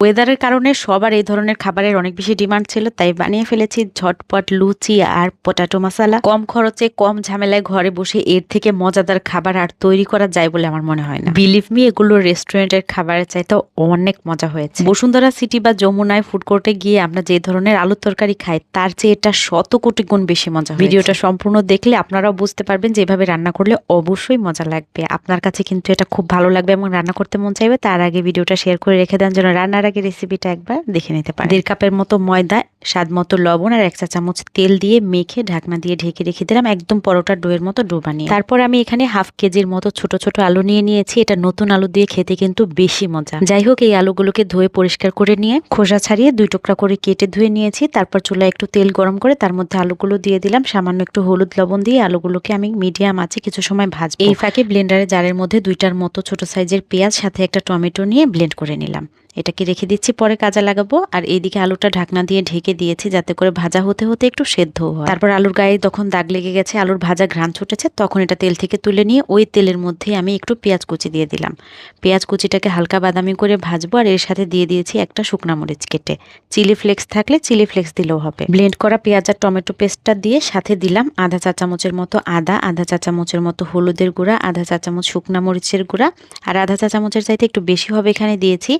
ওয়েদারের কারণে সবার এই ধরনের খাবারের অনেক বেশি ডিমান্ড ছিল, তাই বানিয়ে ফেলেছি ঝটপট লুচি আর পটাটো মশলা কম খরচে, কম ঝামেলায় ঘরে বসে এর থেকে মজাদার খাবার আর তৈরি করা যায় বলে আমার মনে হয় না। বিলিভ মি এগুলো রেস্টুরেন্টের খাবারের চাইতে অনেক মজা হয়েছে। বসুন্ধরা সিটি বা যমুনায় ফুড কোর্টে গিয়ে আমরা যে ধরনের আলুর তরকারি খাই, তার চেয়ে এটা শত কোটি গুণ বেশি মজা ভিডিওটা সম্পূর্ণ দেখলে আপনারাও বুঝতে পারবেন যে এভাবে রান্না করলে অবশ্যই মজা লাগবে। আপনার কাছে কিন্তু এটা খুব ভালো লাগবে এবং রান্না করতে মন চাইবে, তার আগে ভিডিওটা শেয়ার করে রেখে দেন যেন রান্নার আগে রেসিপিটা একবার দেখে নিতে পারেন। দেড় কাপের মতো ময়দা, স্বাদ মতো লবণ আর এক চা চামচ তেল দিয়ে মেখে ঢাকনা দিয়ে ঢেকে রেখে দিলাম একদম পরোটার ডোয়ের মতো ডো বানিয়ে। তারপর আমি এখানে হাফ কেজির মতো ছোট ছোট আলু নিয়ে নিয়েছি। এটা নতুন আলু দিয়ে খেতে কিন্তু বেশি মজা। যাই হোক, এই আলুগুলোকে ধুয়ে পরিষ্কার করে নিয়ে খোসা ছাড়িয়ে দুই টুকরা করে কেটে ধুয়ে নিয়েছি। তারপর চুলায় একটু তেল গরম করে তার মধ্যে আলুগুলো দিয়ে দিলাম। সামান্য একটু হলুদ লবণ দিয়ে আলুগুলোকে আমি মিডিয়াম আছে কিছু সময় ভাজবো। এই ফাঁকে ব্লেন্ডারে জারের মধ্যে দুইটার মতো ছোট সাইজের পেঁয়াজ, সাথে একটা টমেটো নিয়ে ব্লেন্ড করে নিলাম। এটাকে রেখে দিচ্ছি, পরে কাজে লাগাবো। আর এইদিকে আলুটা ঢাকনা দিয়ে ঢেকে দিয়েছি যাতে করে ভাজা হতে হতে একটু সেদ্ধ হয়। তারপর আলুর গায়ে তখন দাগ লেগে গেছে, আলুর ভাজা ঘ্রাণ ছুটেছে, তখন এটা তেল থেকে তুলে নিয়ে ওই তেলের মধ্যে আমি একটু পেঁয়াজ কুচি দিয়ে দিলাম। পেঁয়াজ কুচিটাকে হালকা বাদামি করে ভাজবো আর এর সাথে দিয়ে দিয়েছি একটা শুকনা মরিচ কেটে। চিলি ফ্লেক্স থাকলে চিলি ফ্লেক্স দিলেও হবে। ব্লেন্ড করা পেঁয়াজ আর টমেটো পেস্টটা দিয়ে সাথে দিলাম আধা চা চামচের মতো আদা, আধা চা চামচের মতো হলুদের গুঁড়া, আধা চা চামচ শুকনা মরিচের গুঁড়া। আর আধা চা চামচের চাইতে একটু বেশি হবে এখানে দিয়েছি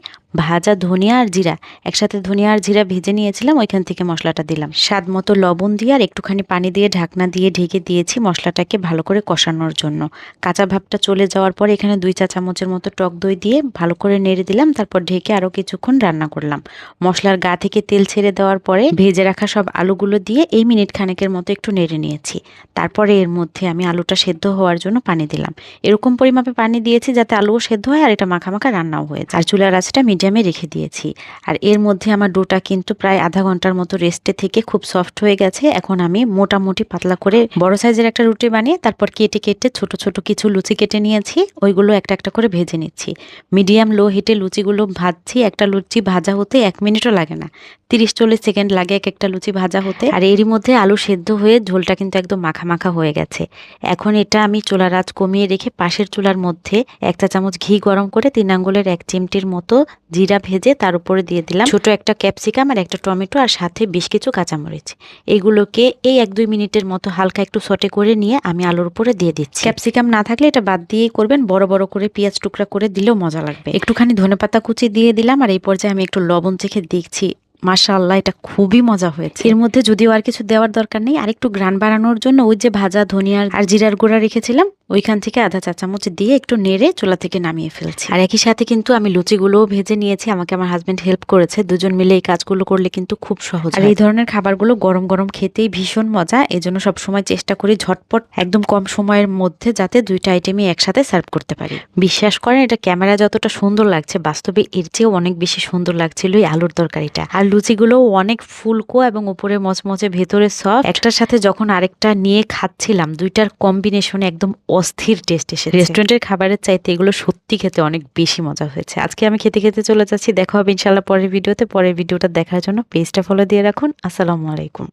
ভাজা ধনিয়া আর জিরা। একসাথে ধনিয়া আর জিরা ভেজে নিয়েছিলাম, ওইখান থেকে মশলাটা দিলাম। স্বাদ মতো লবণ দিয়ে আর একটুখানি পানি দিয়ে ঢাকনা দিয়ে ঢেকে দিয়েছি মশলাটাকে ভালো করে কষানোর জন্য। কাঁচা ভাবটা চলে যাওয়ার পর এখানে দুই চা চামচের মতো টক দই দিয়ে ভালো করে নেড়ে দিলাম, তারপর ঢেকে আরও কিছুক্ষণ রান্না করলাম। মশলার গা থেকে তেল ছেড়ে দেওয়ার পরে ভেজে রাখা সব আলুগুলো দিয়ে এই মিনিট খানেকের মতো একটু নেড়ে নিয়েছি। তারপরে এর মধ্যে আমি আলুটা সেদ্ধ হওয়ার জন্য পানি দিলাম। এরকম পরিমাপে পানি দিয়েছি যাতে আলুও সেদ্ধ হয় আর এটা মাখা মাখা রান্নাও হয়েছে আর চুলার আঁচটা মিডিয়ামে রেখে দিয়েছি। আর এর মধ্যে আমার ডোটা কিন্তু প্রায় আধা ঘণ্টার মতো রেস্টে থেকে খুব সফট হয়ে গেছে। এখন আমি মোটামুটি পাতলা করে বড় সাইজের একটা রুটি বানিয়ে তারপর কেটে কেটে ছোট ছোট কিছু লুচি কেটে নিয়েছি। ওইগুলো একটা একটা করে ভেজে নিচ্ছি। মিডিয়াম লো হিটে লুচিগুলো ভাজছি। একটা লুচি ভাজা হতে এক মিনিটও লাগে না। তিরিশ, চল্লিশ সেকেন্ড লাগে এক একটা লুচি ভাজা হতে। আর এরই মধ্যে আলু সেদ্ধ হয়ে ঝোলটা কিন্তু একদম মাখা মাখা হয়ে গেছে। এখন এটা আমি চুলার আঁচ কমিয়ে রেখে পাশের চুলার মধ্যে এক চা চামচ ঘি গরম করে তিন আঙ্গুলের এক চিমটির মতো জিরা ভেজে তার উপরে দিয়ে দিলাম ছোট একটা ক্যাপসিকাম আর একটা টমেটো আর সাথে বেশ কিছু কাঁচামরিচ। এইগুলোকে এই এক দুই মিনিটের মতো হালকা একটু সটে করে নিয়ে আমি আলুর উপরে দিয়ে দিচ্ছি। ক্যাপসিকাম না থাকলে এটা বাদ দিয়েই করবেন, বড় বড় করে পেঁয়াজ টুকরা করে দিলেও মজা লাগবে। একটুখানি ধনেপাতা কুচি দিয়ে দিলাম আর এই পর্যায়ে আমি একটু লবণ চেখে দেখছি। মাশাআল্লাহ, এটা খুবই মজা হয়েছে। এর মধ্যে যদিও আর কিছু দেওয়ার দরকার নেই আর একটু গ্রান বাড়ানোর জন্য ওই যে ভাজা ধনিয়ার আর জিরার গুঁড়া রেখেছিলাম ওইখান থেকে আধা চা চামচ দিয়ে একটু নেড়ে চুলা থেকে নামিয়ে ফেলছি। আর একই সাথে কিন্তু আমি লুচিগুলোও ভেজে নিয়েছি আমাকে আমার হাজব্যান্ড হেল্প করেছে। দুজন মিলে এই কাজগুলো করলে কিন্তু খুব সহজ আর এই ধরনের খাবারগুলো গরম গরম খেতেই ভীষণ মজা এজন্য সবসময় চেষ্টা করি ঝটপট একদম কম সময়ের মধ্যে যাতে দুইটা আইটেমই একসাথে সার্ভ করতে পারি। বিশ্বাস করেন এটা ক্যামেরা যতটা সুন্দর লাগছে বাস্তবে এর চেয়েও অনেক বেশি সুন্দর লাগছিল এই আলুর তরকারিটা। আর লুচিগুলো অনেক ফুলকো এবং উপরে মচমচে ভেতরে সফট একটার সাথে যখন আরেকটা নিয়ে খাচ্ছিলাম দুইটার কম্বিনেশনে একদম অস্থির টেস্ট এসেছে। রেস্টুরেন্টের খাবারের চাইতে এগুলো সত্যি খেতে অনেক বেশি মজা হয়েছে। আজকে আমি খেতে খেতে চলে যাচ্ছি। দেখা হবে ইনশাল্লাহ পরের ভিডিওতে পরের ভিডিওটা দেখার জন্য পেজটা ফলো দিয়ে রাখুন। আসসালামু আলাইকুম।